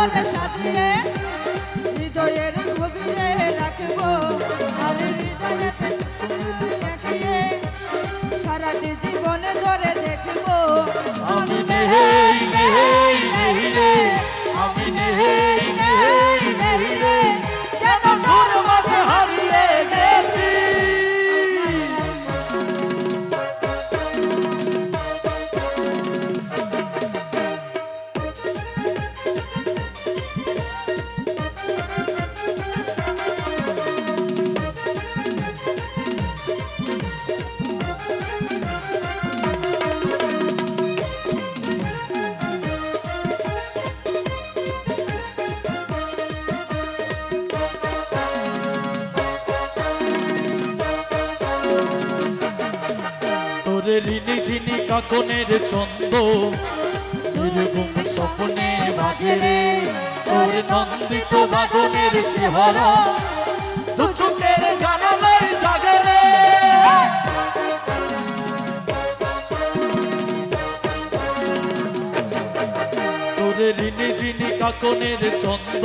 জীবনে সাজিয়ে হৃদয়ের গভীরে রাখব। আর হৃদয়েতে সারাটি জীবনে ধরে তোরে রিনি ঝিনি কাকনের ছন্দ। এরকম স্বপ্নে মাঝে রে, তোর নন্দিত বাদনের শিহরা দু চোখের জানালাই জাগে রে। তোরে রিনি ঝিনি কাকনের ছন্দ।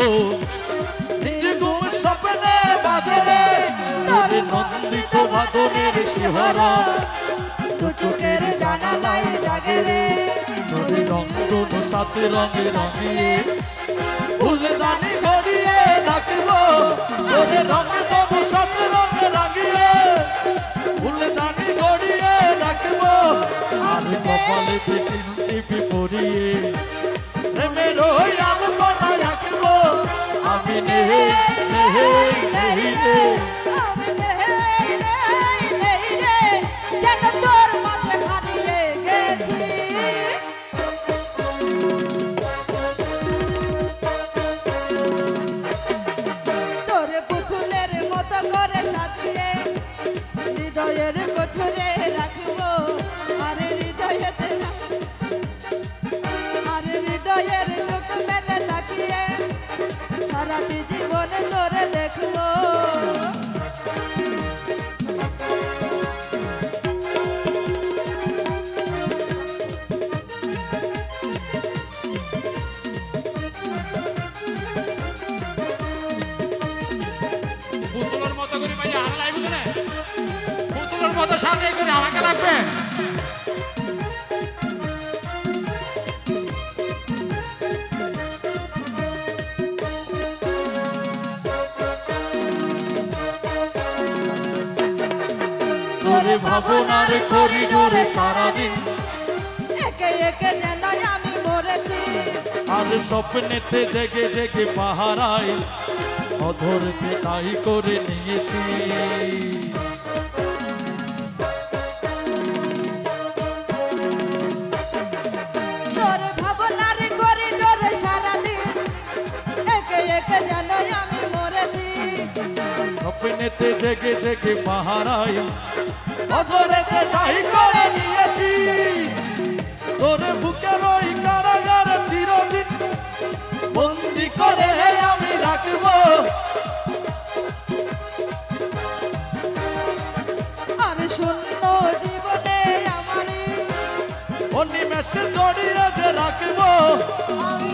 এরকম স্বপ্নে মাঝে রে, তোর নন্দিত বাদনের শিহরা দু চোখের জানালায় জাগে রে। তোরে রঙ্গন সাথে রঙে রঙিয়ে। ফুলদানি ছড়িয়ে রাখব। তোরে রঙে দেবো সাথে রঙে রাঙিয়ে। ফুলদানি ছড়িয়ে রাখব। আর কপালে পিটি টিপি পরিয়ে। প্রেমের ওই আলপনা রাখব আমি নেহে নেহে, নেহি রে হৃদয়ের রাখব। আরে হৃদয়েতে আরে হৃদয়ের চোখ মেলে তাকিয়ে। সারাটি জীবনে তোরে মতো সাথে করে আমাকে লাগবে? তোরে ভাবনার করিডোরে সারাদিন একে একে যেন আমি মরেছি। আর স্বপ্নেতে জেগে জেগে পাহারায় অধরতে তাই করে নিয়েছি। স্বপ্নেতে জেগে জেগে পাহারায়। অধরতে তাই করে নিয়েছি। তোরে বুকের ওই কারাগারে চিরদিন বন্দি করে আমি রাখব। আর শূন্য জীবনে আমারই অনিমেষে জড়িয়ে যে রাখব। আমি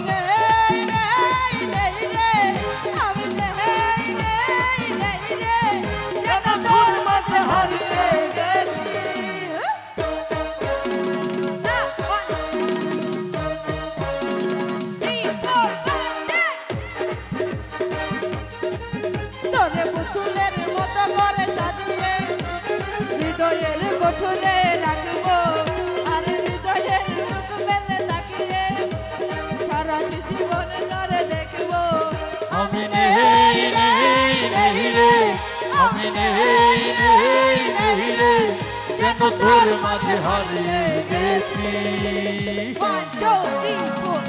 আমি নেই নেই নেই রে যেন তোর মাঝে হারিয়ে গেছি One, two, three, four.